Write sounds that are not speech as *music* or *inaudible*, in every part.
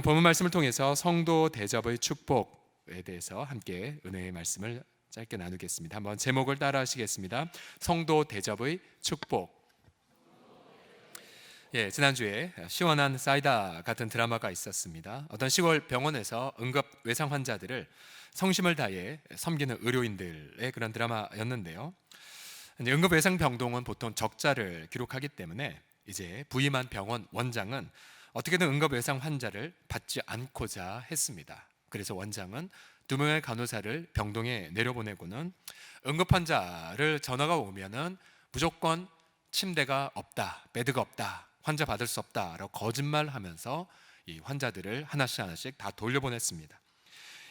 오늘 본문 말씀을 통해서 성도 대접의 축복에 대해서 함께 은혜의 말씀을 짧게 나누겠습니다. 한번 제목을 따라하시겠습니다. 성도 대접의 축복. 예, 지난주에 시원한 사이다 같은 드라마가 있었습니다. 어떤 시골 병원에서 응급 외상 환자들을 성심을 다해 섬기는 의료인들의 그런 드라마였는데요. 응급 외상 병동은 보통 적자를 기록하기 때문에 이제 부임한 병원 원장은 어떻게든 응급 외상 환자를 받지 않고자 했습니다. 그래서 원장은 두 명의 간호사를 병동에 내려보내고는 응급 환자를 전화가 오면은 무조건 침대가 없다, 베드가 없다, 환자 받을 수 없다라고 거짓말하면서 이 환자들을 하나씩 하나씩 다 돌려보냈습니다.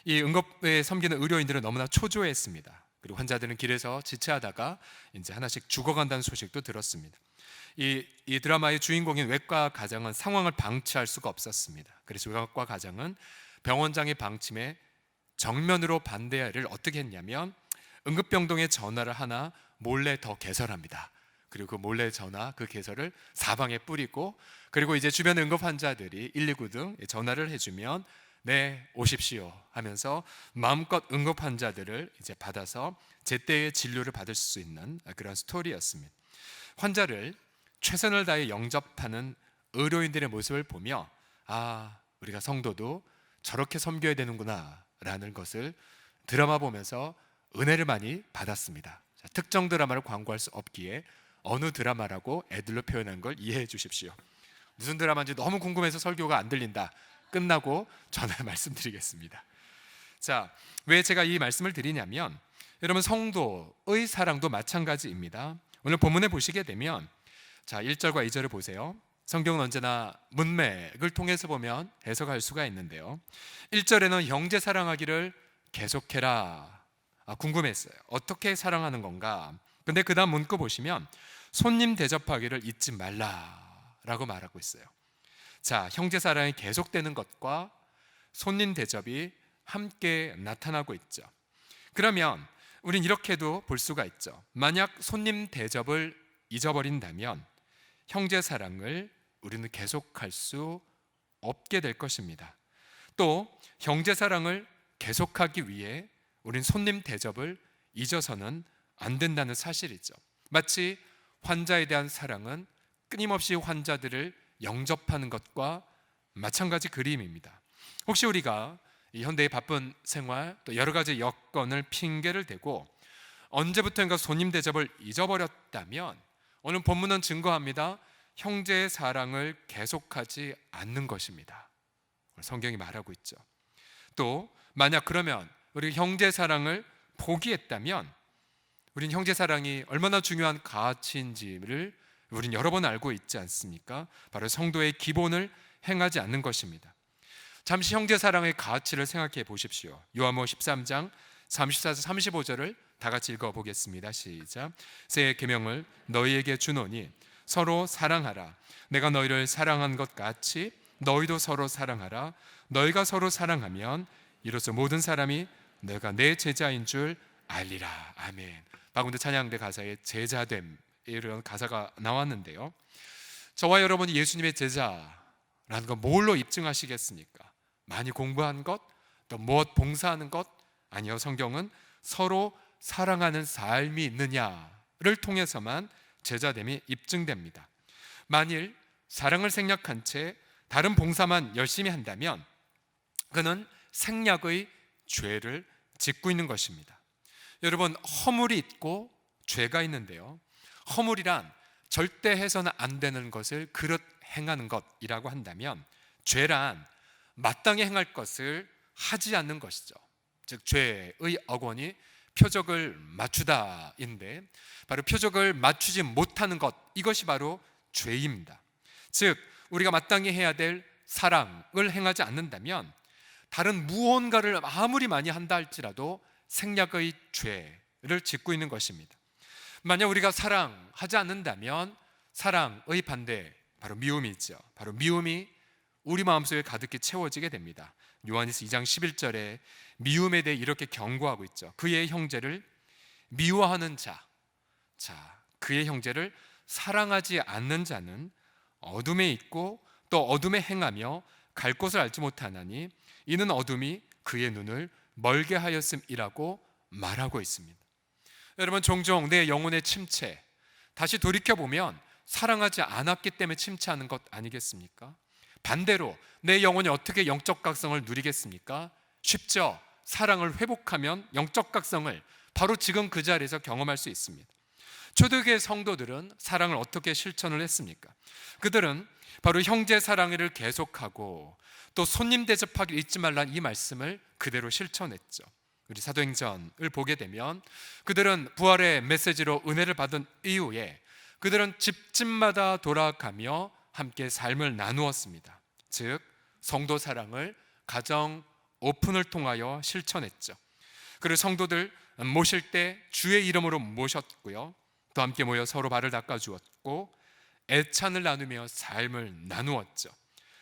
이 응급에 섬기는 의료인들은 너무나 초조했습니다. 그리고 환자들은 길에서 지체하다가 이제 하나씩 죽어간다는 소식도 들었습니다. 이, 이 드라마의 주인공인 외과 가장은 상황을 방치할 수가 없었습니다. 그래서 외과 가장은 병원장의 방침에 정면으로 반대를 어떻게 했냐면 응급병동에 전화를 하나 몰래 더 개설합니다. 그리고 그 몰래 전화 그 개설을 사방에 뿌리고 그리고 이제 주변 응급 환자들이 119 등 전화를 해주면 네 오십시오 하면서 마음껏 응급 환자들을 이제 받아서 제때의 진료를 받을 수 있는 그런 스토리였습니다. 환자를 최선을 다해 영접하는 의료인들의 모습을 보며 아 우리가 성도도 저렇게 섬겨야 되는구나라는 것을 드라마 보면서 은혜를 많이 받았습니다. 자, 특정 드라마를 광고할 수 없기에 어느 드라마라고 애들로 표현한 걸 이해해 주십시오. 무슨 드라마인지 너무 궁금해서 설교가 안 들린다. 끝나고 전화 *laughs* 말씀드리겠습니다. 자, 왜 제가 이 말씀을 드리냐면 여러분 성도의 사랑도 마찬가지입니다. 오늘 본문에 보시게 되면 자, 1절과 2절을 보세요. 성경은 언제나 문맥을 통해서 보면 해석할 수가 있는데요. 1절에는 형제 사랑하기를 계속해라. 아, 궁금했어요. 어떻게 사랑하는 건가? 근데 그다음 문구 보시면 손님 대접하기를 잊지 말라라고 말하고 있어요. 자, 형제 사랑이 계속되는 것과 손님 대접이 함께 나타나고 있죠. 그러면 우린 이렇게도 볼 수가 있죠. 만약 손님 대접을 잊어버린다면 형제 사랑을 우리는 계속할 수 없게 될 것입니다. 또 형제 사랑을 계속하기 위해 우린 손님 대접을 잊어서는 안 된다는 사실이죠. 마치 환자에 대한 사랑은 끊임없이 환자들을 영접하는 것과 마찬가지 그림입니다. 혹시 우리가 이 현대의 바쁜 생활 또 여러 가지 여건을 핑계를 대고 언제부턴가 손님 대접을 잊어버렸다면 오늘 본문은 증거합니다. 형제의 사랑을 계속하지 않는 것입니다. 성경이 말하고 있죠. 또 만약 그러면 우리 형제 사랑을 포기했다면 우린 형제 사랑이 얼마나 중요한 가치인지를 우린 여러 번 알고 있지 않습니까? 바로 성도의 기본을 행하지 않는 것입니다. 잠시 형제 사랑의 가치를 생각해 보십시오. 요한복 13장 34절 35절을 다 같이 읽어 보겠습니다. 시작. 새 계명을 너희에게 주노니 서로 사랑하라. 내가 너희를 사랑한 것 같이 너희도 서로 사랑하라. 너희가 서로 사랑하면 이로써 모든 사람이 내가 내 제자인 줄 알리라. 아멘. 바군데 찬양대 가사에 제자됨 이런 가사가 나왔는데요. 저와 여러분이 예수님의 제자라는 건 뭘로 입증하시겠습니까? 많이 공부한 것, 또 무엇 봉사하는 것? 아니요. 성경은 서로 사랑하는 삶이 있느냐를 통해서만 제자됨이 입증됩니다. 만일 사랑을 생략한 채 다른 봉사만 열심히 한다면 그는 생략의 죄를 짓고 있는 것입니다. 여러분 허물이 있고 죄가 있는데요. 허물이란 절대 해서는 안 되는 것을 그릇 행하는 것이라고 한다면 죄란 마땅히 행할 것을 하지 않는 것이죠. 즉 죄의 어원이 표적을 맞추다인데 바로 표적을 맞추지 못하는 것 이것이 바로 죄입니다. 즉 우리가 마땅히 해야 될 사랑을 행하지 않는다면 다른 무언가를 아무리 많이 한다 할지라도 생략의 죄를 짓고 있는 것입니다. 만약 우리가 사랑하지 않는다면 사랑의 반대 바로 미움이 있죠. 바로 미움이 우리 마음속에 가득히 채워지게 됩니다. 요한일서 2장 11절에 미움에 대해 이렇게 경고하고 있죠. 그의 형제를 미워하는 자, 자, 그의 형제를 사랑하지 않는 자는 어둠에 있고 또 어둠에 행하며 갈 곳을 알지 못하나니 이는 어둠이 그의 눈을 멀게 하였음이라고 말하고 있습니다. 여러분 종종 내 영혼의 침체 다시 돌이켜 보면 사랑하지 않았기 때문에 침체하는 것 아니겠습니까? 반대로 내 영혼이 어떻게 영적 각성을 누리겠습니까? 쉽죠. 사랑을 회복하면 영적 각성을 바로 지금 그 자리에서 경험할 수 있습니다. 초대교회 성도들은 사랑을 어떻게 실천을 했습니까? 그들은 바로 형제 사랑을 계속하고 또 손님 대접하기 잊지 말라는 이 말씀을 그대로 실천했죠. 우리 사도행전을 보게 되면 그들은 부활의 메시지로 은혜를 받은 이후에 그들은 집집마다 돌아가며 함께 삶을 나누었습니다. 즉 성도 사랑을 가정 오픈을 통하여 실천했죠. 그리고 성도들 모실 때 주의 이름으로 모셨고요. 또 함께 모여 서로 발을 닦아 주었고 애찬을 나누며 삶을 나누었죠.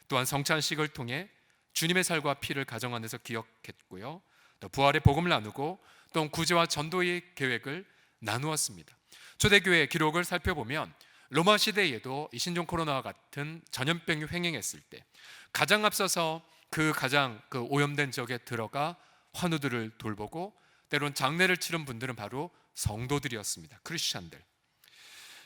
또한 성찬식을 통해 주님의 살과 피를 가정 안에서 기억했고요. 또 부활의 복음을 나누고 또 구제와 전도의 계획을 나누었습니다. 초대교회 기록을 살펴보면 로마 시대에도 이 신종 코로나와 같은 전염병이 횡행했을 때 가장 앞서서 그 가장 그 오염된 지역에 들어가 환우들을 돌보고 때론 장례를 치른 분들은 바로 성도들이었습니다. 크리스천들.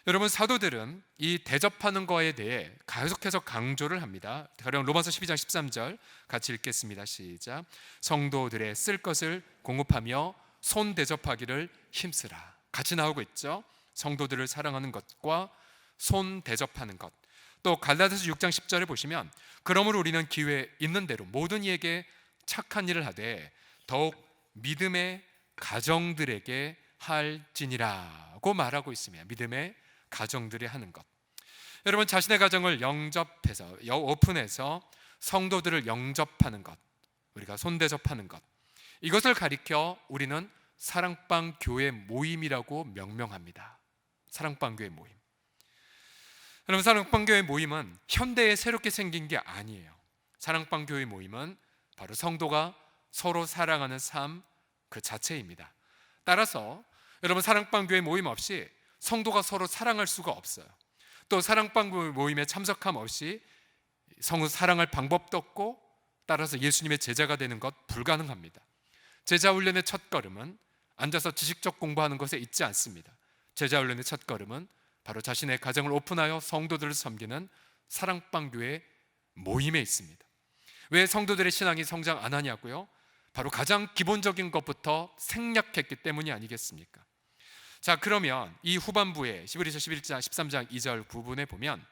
여러분 사도들은 이 대접하는 거에 대해 계속해서 강조를 합니다. 가령 로마서 12장 13절 같이 읽겠습니다. 시작. 성도들의 쓸 것을 공급하며 손 대접하기를 힘쓰라. 같이 나오고 있죠. 성도들을 사랑하는 것과 손 대접하는 것. 또 갈라디아서 6장 10절에 보시면 그러므로 우리는 기회 있는 대로 모든 이에게 착한 일을 하되 더욱 믿음의 가정들에게 할지니라고 말하고 있으며 믿음의 가정들이 하는 것. 여러분 자신의 가정을 영접해서 오픈해서 성도들을 영접하는 것, 우리가 손대접하는 것. 이것을 가리켜 우리는 사랑방 교회 모임이라고 명명합니다. 사랑방 교회 모임. 여러분 사랑방 교회 모임은 현대에 새롭게 생긴 게 아니에요. 사랑방 교회 모임은 바로 성도가 서로 사랑하는 삶 그 자체입니다. 따라서 여러분 사랑방 교회 모임 없이 성도가 서로 사랑할 수가 없어요. 또 사랑방 모임에 참석함 없이 성우 사랑할 방법도 없고 따라서 예수님의 제자가 되는 것 불가능합니다. 제자 훈련의 첫 걸음은 앉아서 지식적 공부하는 것에 있지 않습니다. 제자 훈련의 첫 걸음은 바로 자신의 가정을 오픈하여 성도들을 섬기는 사랑방 교회 모임에 있습니다. 왜 성도들의 신앙이 성장 안 하냐고요? 바로 가장 기본적인 것부터 생략했기 때문이 아니겠습니까? 자, 그러면 이 후반부에 11서 11장 13장 2절 부분에 보면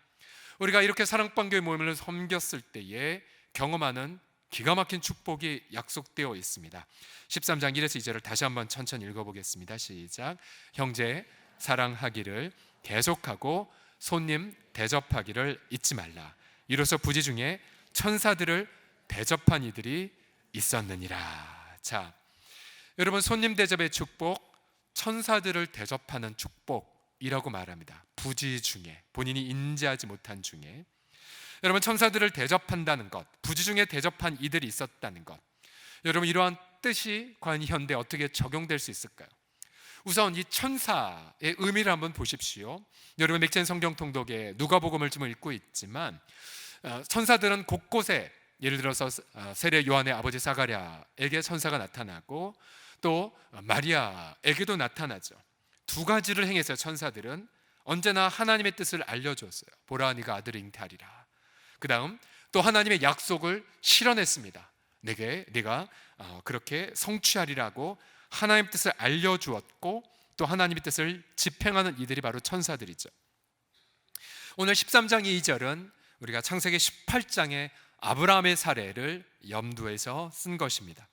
우리가 이렇게 사랑방 교회 모임을 섬겼을 때에 경험하는 기가 막힌 축복이 약속되어 있습니다. 13장 1에서 2절을 다시 한번 천천히 읽어보겠습니다. 시작. 형제 사랑하기를 계속하고 손님 대접하기를 잊지 말라. 이로써 부지 중에 천사들을 대접한 이들이 있었느니라. 자, 여러분 손님 대접의 축복, 천사들을 대접하는 축복이라고 말합니다. 부지 중에 본인이 인지하지 못한 중에 여러분 천사들을 대접한다는 것, 부지 중에 대접한 이들이 있었다는 것. 여러분 이러한 뜻이 과연 현대 어떻게 적용될 수 있을까요? 우선 이 천사의 의미를 한번 보십시오. 여러분 맥젠 성경 통독에 누가복음을 좀 읽고 있지만 어, 천사들은 곳곳에 예를 들어서 어, 세례 요한의 아버지 사가랴에게 천사가 나타나고 또 마리아에게도 나타나죠. 두 가지를 행했어요. 천사들은 언제나 하나님의 뜻을 알려줬어요. 보라, 네가 아들을 잉태하리라. 그 다음 또 하나님의 약속을 실현했습니다. 내게 네가 어, 그렇게 성취하리라고 하나님의 뜻을 알려주었고 또 하나님의 뜻을 집행하는 이들이 바로 천사들이죠. 오늘 13장 2절은 우리가 창세기 18장의 아브라함의 사례를 염두에서 쓴 것입니다.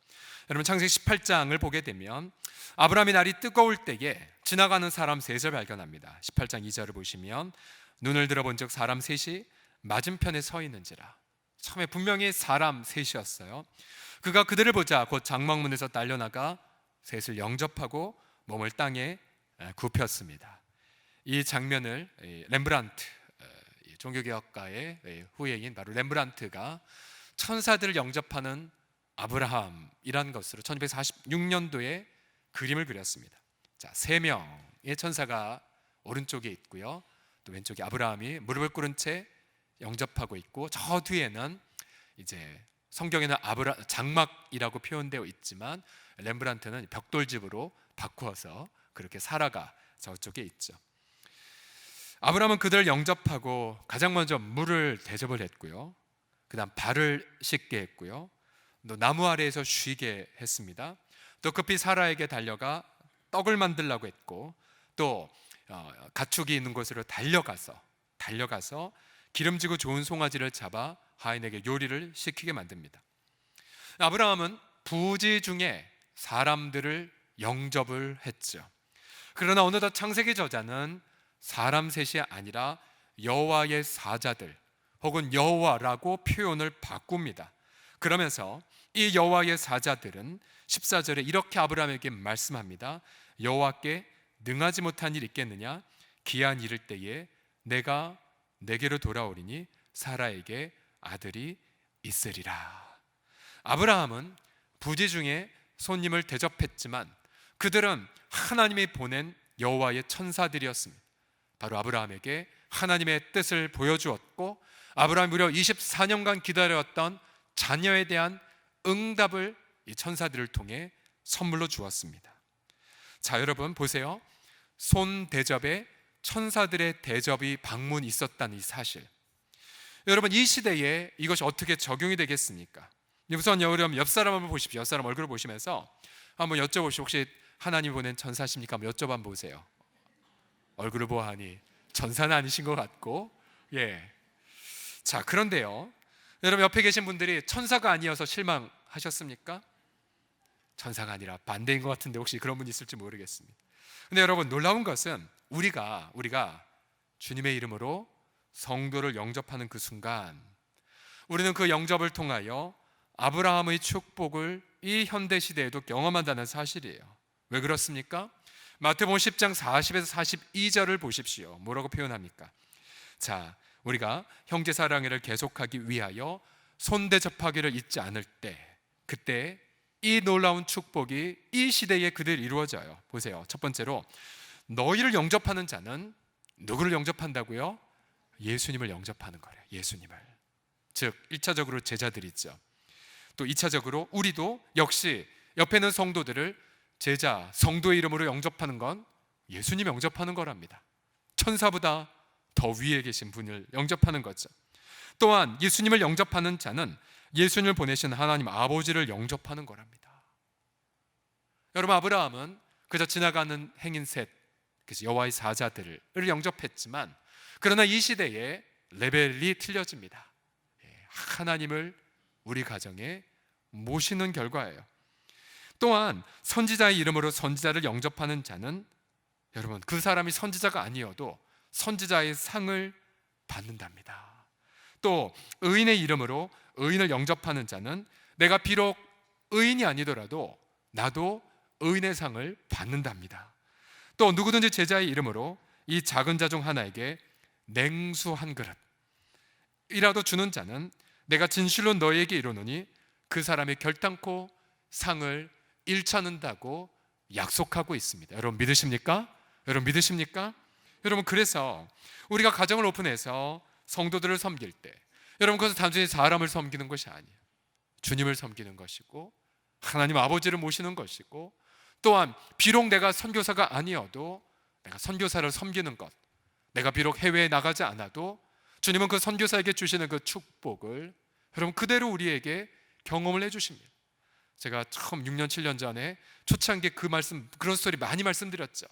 여러분 창세기 18장을 보게 되면 아브라함의 날이 뜨거울 때에 지나가는 사람 셋을 발견합니다. 18장 2절을 보시면 눈을 들어본즉 사람 셋이 맞은편에 서 있는지라. 처음에 분명히 사람 셋이었어요. 그가 그들을 보자 곧 장막문에서 딸려나가 셋을 영접하고 몸을 땅에 굽혔습니다. 이 장면을 렘브란트 종교개혁가의 후예인 바로 렘브란트가 천사들을 영접하는 아브라함이란 것으로 1946년도에 그림을 그렸습니다. 자, 세 명의 천사가 오른쪽에 있고요. 또 왼쪽에 아브라함이 무릎을 꿇은 채 영접하고 있고 저 뒤에는 이제 성경에는 아브라 장막이라고 표현되어 있지만 렘브란트는 벽돌집으로 바꾸어서 그렇게 사라가 저쪽에 있죠. 아브라함은 그들을 영접하고 가장 먼저 물을 대접을 했고요. 그다음 발을 씻게 했고요. 또 나무 아래에서 쉬게 했습니다. 또 급히 사라에게 달려가 떡을 만들라고 했고 또 어, 가축이 있는 곳으로 달려가서 달려가서 기름지고 좋은 송아지를 잡아 하인에게 요리를 시키게 만듭니다. 아브라함은 부지 중에 사람들을 영접을 했죠. 그러나 어느덧 창세기 저자는 사람 셋이 아니라 여호와의 사자들 혹은 여호와라고 표현을 바꿉니다. 그러면서 이 여호와의 사자들은 14절에 이렇게 아브라함에게 말씀합니다. 여호와께 능하지 못한 일 있겠느냐? 기한 이를 때에 내가 내게로 돌아오리니 사라에게 아들이 있으리라. 아브라함은 부지 중에 손님을 대접했지만 그들은 하나님이 보낸 여호와의 천사들이었습니다. 바로 아브라함에게 하나님의 뜻을 보여주었고 아브라함이 무려 24년간 기다려왔던 자녀에 대한 응답을 이 천사들을 통해 선물로 주었습니다. 자, 여러분 보세요. 손 대접에 천사들의 대접이 방문 있었다는 이 사실. 여러분 이 시대에 이것이 어떻게 적용이 되겠습니까? 우선 여러분 옆 사람 한번 보십시오. 옆 사람 얼굴을 보시면서 한번 여쭤보시오. 혹시 하나님 보낸 천사십니까? 한번 여쭤봐 보세요. 얼굴을 보아하니 전사는 아니신 것 같고, 예. 자 그런데요, 여러분 옆에 계신 분들이 천사가 아니어서 실망 하셨습니까? 천사가 아니라 반대인 것 같은데 혹시 그런 분 있을지 모르겠습니다. 근데 여러분 놀라운 것은 우리가 우리가 주님의 이름으로 성도를 영접하는 그 순간 우리는 그 영접을 통하여 아브라함의 축복을 이 현대 시대에도 경험한다는 사실이에요. 왜 그렇습니까? 마태복음 10장 40에서 42절을 보십시오. 뭐라고 표현합니까? 자, 우리가 형제 사랑을 계속하기 위하여 손대 접하기를 잊지 않을 때 그때 이 놀라운 축복이 이 시대에 그들 이루어져요. 보세요. 첫 번째로 너희를 영접하는 자는 누구를 영접한다고요? 예수님을 영접하는 거래요. 예수님을. 즉 1차적으로 제자들이죠. 또 2차적으로 우리도 역시 옆에 있는 성도들을 제자, 성도의 이름으로 영접하는 건 예수님 영접하는 거랍니다. 천사보다 더 위에 계신 분을 영접하는 거죠. 또한 예수님을 영접하는 자는 예수님을 보내신 하나님 아버지를 영접하는 거랍니다. 여러분 아브라함은 그저 지나가는 행인 셋, 그래서 여호와의 사자들을 영접했지만 그러나 이 시대에 레벨이 틀려집니다. 예, 하나님을 우리 가정에 모시는 결과예요. 또한 선지자의 이름으로 선지자를 영접하는 자는 여러분 그 사람이 선지자가 아니어도 선지자의 상을 받는답니다. 또 의인의 이름으로 의인을 영접하는 자는 내가 비록 의인이 아니더라도 나도 의인의 상을 받는답니다. 또 누구든지 제자의 이름으로 이 작은 자 중 하나에게 냉수 한 그릇이라도 주는 자는 내가 진실로 너에게 이르노니 그 사람이 결단코 상을 잃잖는다고 약속하고 있습니다. 여러분 믿으십니까? 여러분 믿으십니까? 여러분 그래서 우리가 가정을 오픈해서 성도들을 섬길 때 여러분 그것은 단순히 사람을 섬기는 것이 아니에요. 주님을 섬기는 것이고 하나님 아버지를 모시는 것이고 또한 비록 내가 선교사가 아니어도 내가 선교사를 섬기는 것 내가 비록 해외에 나가지 않아도 주님은 그 선교사에게 주시는 그 축복을 여러분 그대로 우리에게 경험을 해 주십니다. 제가 처음 6년 7년 전에 초창기에 그 말씀 그런 스토리 많이 말씀드렸죠.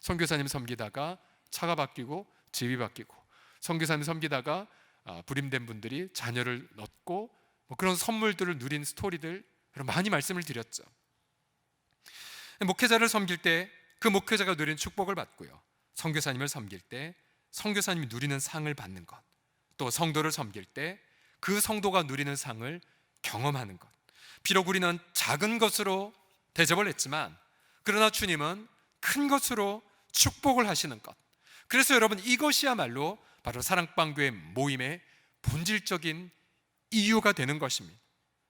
선교사님 섬기다가 차가 바뀌고 집이 바뀌고 선교사님 섬기다가 아, 불임된 분들이 자녀를 얻고 뭐 그런 선물들을 누린 스토리들 많이 말씀을 드렸죠. 목회자를 섬길 때 그 목회자가 누린 축복을 받고요. 선교사님을 섬길 때 선교사님이 누리는 상을 받는 것. 또 성도를 섬길 때 그 성도가 누리는 상을 경험하는 것. 비록 우리는 작은 것으로 대접을 했지만 그러나 주님은 큰 것으로 축복을 하시는 것. 그래서 여러분 이것이야말로 바로 사랑방교회 모임의 본질적인 이유가 되는 것입니다.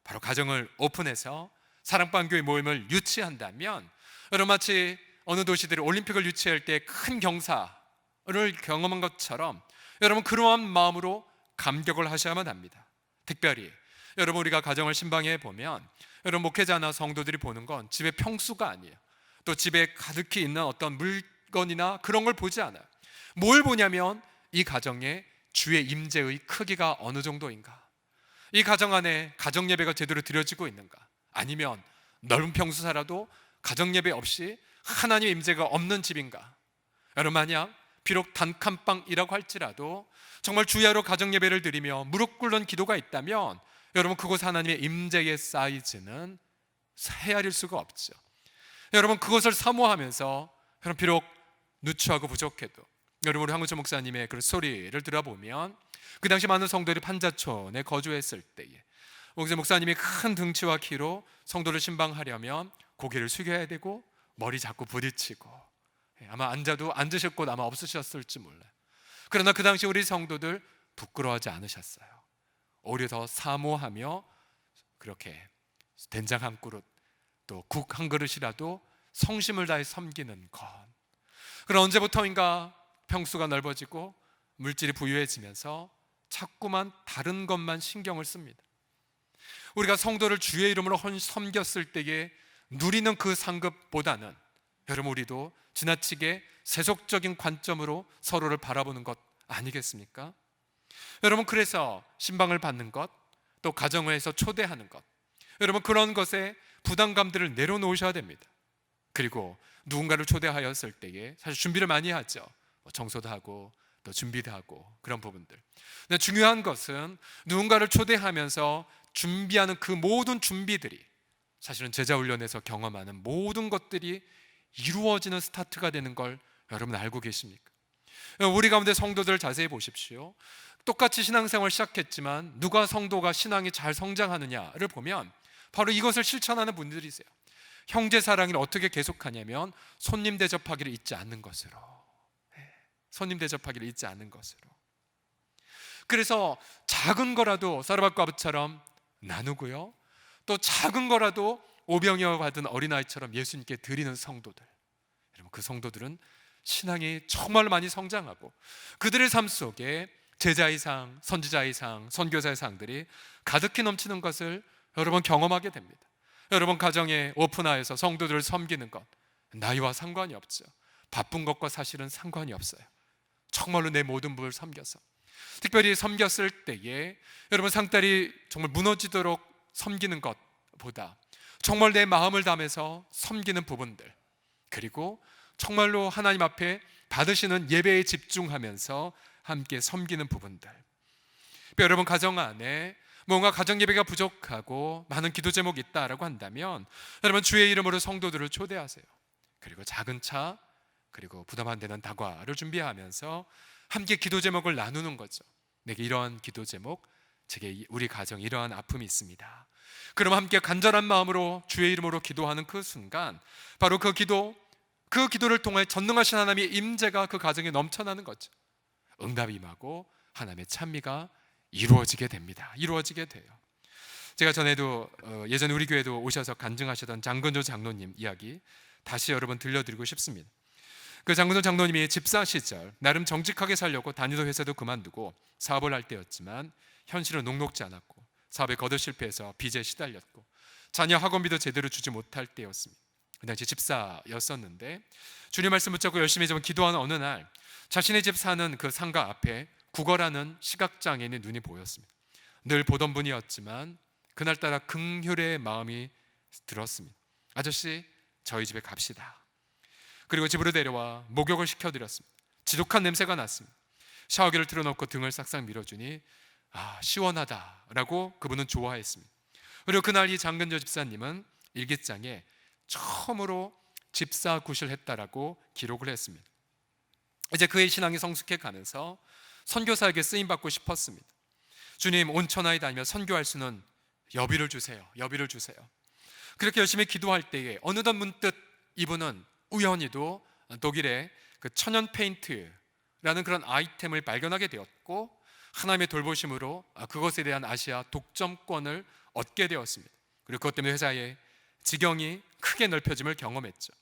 바로 가정을 오픈해서 사랑방교회 모임을 유치한다면 여러분 마치 어느 도시들이 올림픽을 유치할 때 큰 경사를 경험한 것처럼 여러분 그러한 마음으로 감격을 하셔야만 합니다. 특별히 여러분 우리가 가정을 신방해 보면 여러분 목회자나 성도들이 보는 건 집의 평수가 아니에요. 또 집에 가득히 있는 어떤 물건이나 그런 걸 보지 않아요. 뭘 보냐면 이 가정의 주의 임재의 크기가 어느 정도인가? 이 가정 안에 가정 예배가 제대로 드려지고 있는가? 아니면 넓은 평수 살아도 가정 예배 없이 하나님의 임재가 없는 집인가? 여러분 만약 비록 단칸방이라고 할지라도 정말 주야로 가정 예배를 드리며 무릎 꿇는 기도가 있다면 여러분 그곳 하나님의 임재의 사이즈는 헤아릴 수가 없죠. 여러분 그것을 사모하면서 여러분 비록 누추하고 부족해도 여러분 우리 황우철 목사님의 그 소리를 들어보면 그 당시 많은 성도들이 판자촌에 거주했을 때에 목사 목사님이 큰 등치와 키로 성도를 신방하려면 고개를 숙여야 되고 머리 자꾸 부딪히고 예, 아마 앉아도 앉으실 곳 아마 없으셨을지 몰라요. 그러나 그 당시 우리 성도들 부끄러워하지 않으셨어요. 오히려 더 사모하며 그렇게 된장 한 그릇 또 국 한 그릇이라도 성심을 다해 섬기는 것. 그럼 언제부터인가 평수가 넓어지고 물질이 부유해지면서 자꾸만 다른 것만 신경을 씁니다. 우리가 성도를 주의 이름으로 헌- 섬겼을 때에 누리는 그 상급보다는 여러분 우리도 지나치게 세속적인 관점으로 서로를 바라보는 것 아니겠습니까? 여러분 그래서 신방을 받는 것, 또 가정에서 초대하는 것, 여러분 그런 것에 부담감들을 내려놓으셔야 됩니다. 그리고 누군가를 초대하였을 때에 사실 준비를 많이 하죠. 뭐 청소도 하고 또 준비도 하고 그런 부분들. 근데 중요한 것은 누군가를 초대하면서 준비하는 그 모든 준비들이 사실은 제자 훈련에서 경험하는 모든 것들이 이루어지는 스타트가 되는 걸 여러분 알고 계십니까? 우리 가운데 성도들 자세히 보십시오. 똑같이 신앙생활 시작했지만 누가 성도가 신앙이 잘 성장하느냐를 보면 바로 이것을 실천하는 분들이세요. 형제 사랑을 어떻게 계속하냐면 손님 대접하기를 잊지 않는 것으로. 네, 손님 대접하기를 잊지 않는 것으로. 그래서 작은 거라도 사르밧과 아부처럼 나누고요. 또 작은 거라도 오병이어 받은 어린아이처럼 예수님께 드리는 성도들. 여러분 그 성도들은 신앙이 정말 많이 성장하고 그들의 삶 속에 제자의 상, 선지자의 상, 선교사의 상들이 가득히 넘치는 것을 여러분 경험하게 됩니다. 여러분 가정에 오픈하여서 성도들을 섬기는 것 나이와 상관이 없죠. 바쁜 것과 사실은 상관이 없어요. 정말로 내 모든 부를 섬겨서 특별히 섬겼을 때에 여러분 상달이 정말 무너지도록 섬기는 것보다 정말 내 마음을 담아서 섬기는 부분들 그리고 정말로 하나님 앞에 받으시는 예배에 집중하면서 함께 섬기는 부분들 여러분 가정 안에 뭔가 가정 예배가 부족하고 많은 기도 제목이 있다라고 한다면 여러분 주의 이름으로 성도들을 초대하세요. 그리고 작은 차 그리고 부담 안 되는 다과를 준비하면서 함께 기도 제목을 나누는 거죠. 내게 이러한 기도 제목, 제게 우리 가정 이러한 아픔이 있습니다. 그럼 함께 간절한 마음으로 주의 이름으로 기도하는 그 순간 바로 그 기도 그 기도를 통해 전능하신 하나님의 임재가 그 가정에 넘쳐나는 거죠. 응답이 임하고 하나님의 찬미가 이루어지게 됩니다. 이루어지게 돼요. 제가 전에도 어, 예전 우리 교회도 오셔서 간증하시던 장근조 장로님 이야기 다시 여러분 들려드리고 싶습니다. 그 장근조 장로님이 집사 시절 나름 정직하게 살려고 다니던 회사도 그만두고 사업을 할 때였지만 현실은 녹록지 않았고 사업에 거듭 실패해서 빚에 시달렸고 자녀 학원비도 제대로 주지 못할 때였습니다. 그 당시 집사였었는데 주님 말씀 붙잡고 열심히 좀 기도하는 어느 날 자신의 집 사는 그 상가 앞에 국어라는 시각장애인의 눈이 보였습니다. 늘 보던 분이었지만 그날따라 긍휼의 마음이 들었습니다. 아저씨 저희 집에 갑시다. 그리고 집으로 데려와 목욕을 시켜드렸습니다. 지독한 냄새가 났습니다. 샤워기를 틀어놓고 등을 싹싹 밀어주니 아 시원하다라고 그분은 좋아했습니다. 그리고 그날 이 장근조 집사님은 일기장에 처음으로 집사 구실 했다라고 기록을 했습니다. 이제 그의 신앙이 성숙해 가면서 선교사에게 쓰임 받고 싶었습니다. 주님 온 천하에 다니며 선교할 수는 여비를 주세요. 여비를 주세요. 그렇게 열심히 기도할 때에 어느덧 문득 이분은 우연히도 독일의 그 천연 페인트라는 그런 아이템을 발견하게 되었고 하나님의 돌보심으로 그것에 대한 아시아 독점권을 얻게 되었습니다. 그리고 그것 때문에 회사의 지경이 크게 넓혀짐을 경험했죠.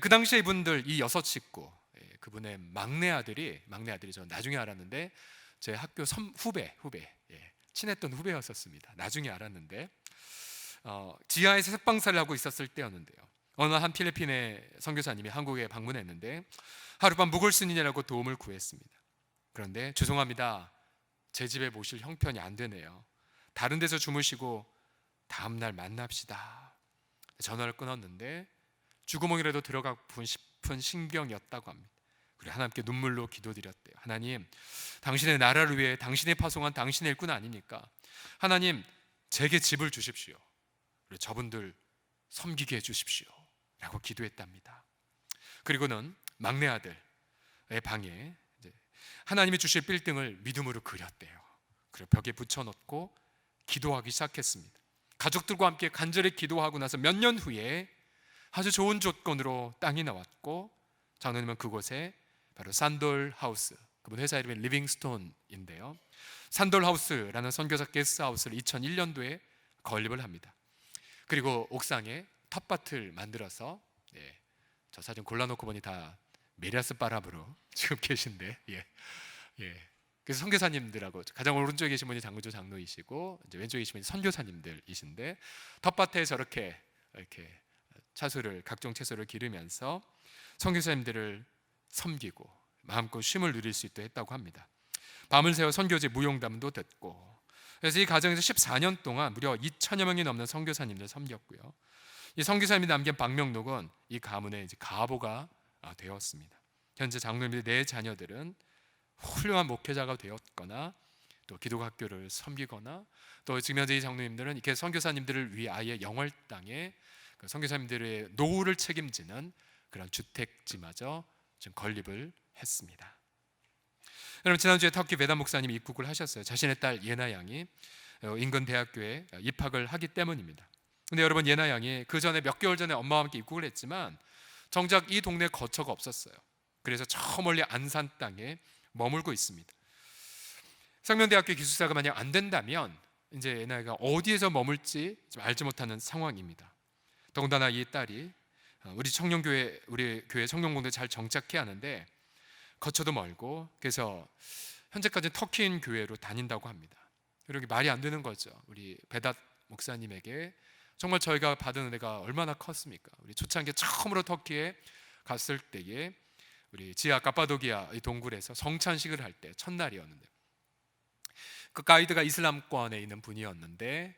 그 당시에 이분들 이 여섯 식구 예, 그분의 막내 아들이 막내 아들이 저 나중에 알았는데 제 학교 선, 후배 후배 예, 친했던 후배였었습니다. 나중에 알았는데 어, 지하에서 색방사를 하고 있었을 때였는데요. 어느 한 필리핀의 선교사님이 한국에 방문했는데 하룻밤 묵을 수 있느냐고 도움을 구했습니다. 그런데 죄송합니다. 제 집에 모실 형편이 안 되네요. 다른 데서 주무시고 다음 날 만납시다. 전화를 끊었는데 주구멍이라도 들어가고 싶은 신경이었다고 합니다. 그리고 하나님께 눈물로 기도드렸대요. 하나님, 당신의 나라를 위해 당신이 파송한 당신의 일꾼 아닙니까? 하나님, 제게 집을 주십시오. 그리고 저분들 섬기게 해 주십시오. 라고 기도했답니다. 그리고는 막내 아들의 방에 하나님이 주실 빌딩을 믿음으로 그렸대요. 그리고 벽에 붙여놓고 기도하기 시작했습니다. 가족들과 함께 간절히 기도하고 나서 몇 년 후에 아주 좋은 조건으로 땅이 나왔고 장로님은 그곳에 바로 산돌 하우스 그분 회사 이름이 리빙스톤인데요. 산돌 하우스라는 선교사 게스트 하우스를 2001년도에 건립을 합니다. 그리고 옥상에 텃밭을 만들어서 예, 저 사진 골라놓고 보니 다 메리아스 바람으로 *laughs* 지금 계신데 예, 예. 그래서 선교사님들하고 가장 오른쪽에 계신 분이 장구조 장로이시고 이제 왼쪽에 계신 분이 선교사님들이신데 텃밭에 저렇게 이렇게 차수를 각종 채소를 기르면서 선교사님들을 섬기고 마음껏 쉼을 누릴 수 있도록 했다고 합니다. 밤을 새워 선교지 무용담도 듣고 그래서 이 가정에서 14년 동안 무려 2천여 명이 넘는 선교사님들 섬겼고요. 이 선교사님이 남긴 방명록은 이 가문의 이제 가보가 아, 되었습니다. 현재 장로님의 네 자녀들은 훌륭한 목회자가 되었거나 또 기독 학교를 섬기거나 또 지금 현재 이 장로님들은 이렇게 선교사님들을 위해 아예 영월 땅에 그 선교사님들의 노후를 책임지는 그런 주택지마저 지금 건립을 했습니다. 여러분 지난주에 터키 베다 목사님이 입국을 하셨어요. 자신의 딸 예나 양이 어, 인근 대학교에 입학을 하기 때문입니다. 근데 여러분 예나 양이 그 전에 몇 개월 전에 엄마와 함께 입국을 했지만 정작 이 동네 거처가 없었어요. 그래서 저 멀리 안산 땅에 머물고 있습니다. 상명대학교 기숙사가 만약 안 된다면 이제 예나가 어디에서 머물지 좀 알지 못하는 상황입니다. 더군다나 이 딸이 어, 우리 청년교회 우리 교회 청년공대 잘 정착해야 하는데 거처도 멀고 그래서 현재까지 터키인 교회로 다닌다고 합니다. 이렇게 말이 안 되는 거죠. 우리 베닷 목사님에게 정말 저희가 받은 은혜가 얼마나 컸습니까? 우리 초창기 처음으로 터키에 갔을 때에 우리 지하 카파도기아 이 동굴에서 성찬식을 할 때 첫날이었는데 그 가이드가 이슬람권에 있는 분이었는데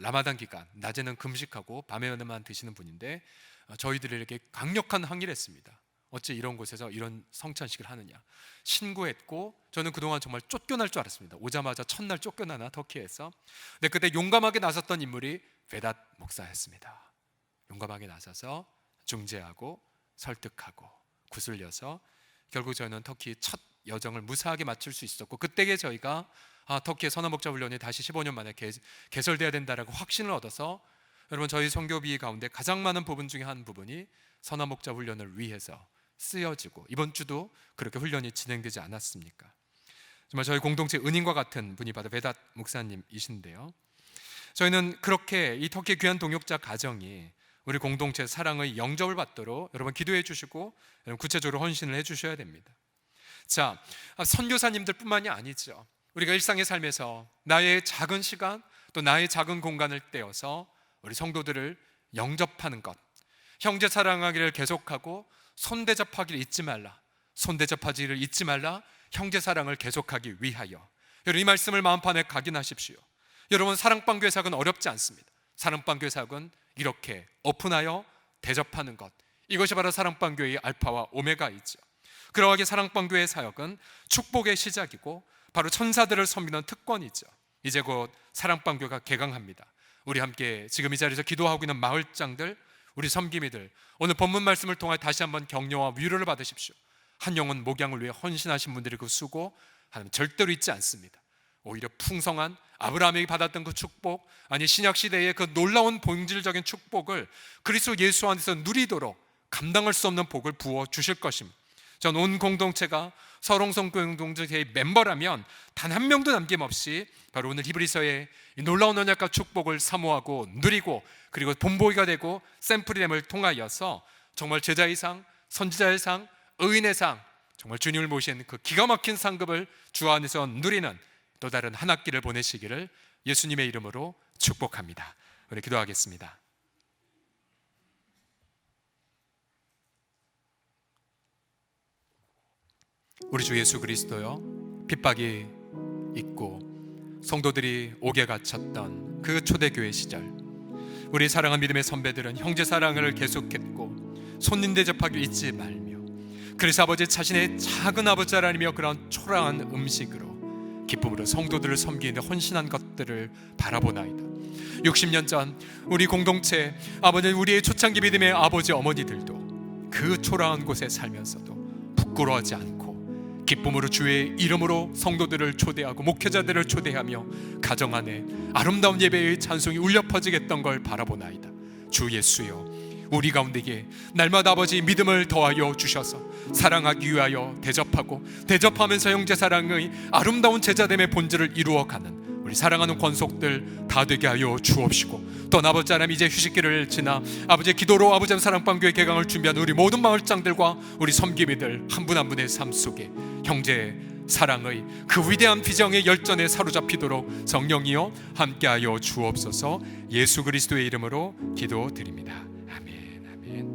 라마단 기간 낮에는 금식하고 밤에만 드시는 분인데 어, 저희들에게 강력한 항의를 했습니다. 어째 이런 곳에서 이런 성찬식을 하느냐 신고했고 저는 그동안 정말 쫓겨날 줄 알았습니다. 오자마자 첫날 쫓겨나나 터키에서. 근데 그때 용감하게 나섰던 인물이 베닷 목사였습니다. 용감하게 나서서 중재하고 설득하고 구슬려서 결국 저는 터키 첫 여정을 무사하게 마칠 수 있었고 그때에 저희가 아, 터키의 선언목자 훈련이 다시 15년 만에 개, 개설돼야 된다라고 확신을 얻어서 여러분 저희 성교비 가운데 가장 많은 부분 중에 한 부분이 선언목자 훈련을 위해서 쓰여지고 이번 주도 그렇게 훈련이 진행되지 않았습니까? 정말 저희 공동체 은인과 같은 분이 바로 베닷 목사님이신데요. 저희는 그렇게 이 터키 귀한 동역자 가정이 우리 공동체 사랑의 영접을 받도록 여러분 기도해 주시고 구체적으로 헌신을 해 주셔야 됩니다. 자, 선교사님들뿐만이 아니죠. 우리가 일상의 삶에서 나의 작은 시간 또 나의 작은 공간을 떼어서 우리 성도들을 영접하는 것, 형제 사랑하기를 계속하고 손대접하기를 잊지 말라. 손대접하기를 잊지 말라. 형제 사랑을 계속하기 위하여. 여러분 이 말씀을 마음판에 각인하십시오. 여러분 사랑방 교사학은 어렵지 않습니다. 사랑방 교사학은 이렇게 오픈하여 대접하는 것. 이것이 바로 사랑방 교회의 알파와 오메가이죠. 그러하게 사랑방 교회 사역은 축복의 시작이고 바로 천사들을 섬기는 특권이죠. 이제 곧 사랑방 교회가 개강합니다. 우리 함께 지금 이 자리에서 기도하고 있는 마을장들 우리 섬김이들 오늘 본문 말씀을 통해 다시 한번 격려와 위로를 받으십시오. 한 영혼 목양을 위해 헌신하신 분들의 그 수고 하나님 절대로 잊지 않습니다. 오히려 풍성한 아브라함이 받았던 그 축복 아니 신약 시대의 그 놀라운 본질적인 축복을 그리스도 예수 안에서 누리도록 감당할 수 없는 복을 부어 주실 것입니다. 전 온 공동체가 서롱성 공동체의 멤버라면 단 한 명도 남김없이 바로 오늘 히브리서의 놀라운 언약과 축복을 사모하고 누리고 그리고 본보기가 되고 샘플이 됨을 통하여서 정말 제자의 상, 선지자의 상, 의인의 상 정말 주님을 모신 그 기가 막힌 상급을 주 안에서 누리는 또 다른 한 학기를 보내시기를 예수님의 이름으로 축복합니다. 우리 기도하겠습니다. 우리 주 예수 그리스도요 핍박이 있고 성도들이 옥에 갇혔던 그 초대교회 시절 우리 사랑한 믿음의 선배들은 형제 사랑을 계속했고 손님 대접하기 잊지 말며 그래서 아버지 자신의 작은 아버지 하나님이여 그런 초라한 음식으로 기쁨으로 성도들을 섬기는데 헌신한 것들을 바라보나이다 60년 전 우리 공동체 아버지 우리의 초창기 믿음의 아버지 어머니들도 그 초라한 곳에 살면서도 부끄러워하지 않고 기쁨으로 주의 이름으로 성도들을 초대하고 목회자들을 초대하며 가정 안에 아름다운 예배의 찬송이 울려 퍼지겠던 걸 바라보나이다. 주 예수여 우리 가운데에 날마다 아버지 믿음을 더하여 주셔서 사랑하기 위하여 대접하고 대접하면서 형제 사랑의 아름다운 제자됨의 본질을 이루어 가는 우리 사랑하는 권속들 다 되게 하여 주옵시고 또 아버지 하나님 이제 휴식기를 지나 아버지 기도로 아버지 하나님 사랑방교회 개강을 준비하는 우리 모든 마을장들과 우리 섬기미들 한 분 한 분의 삶 속에 형제 사랑의 그 위대한 비정의 열전에 사로잡히도록 성령이여 함께하여 주옵소서 예수 그리스도의 이름으로 기도드립니다. 아멘.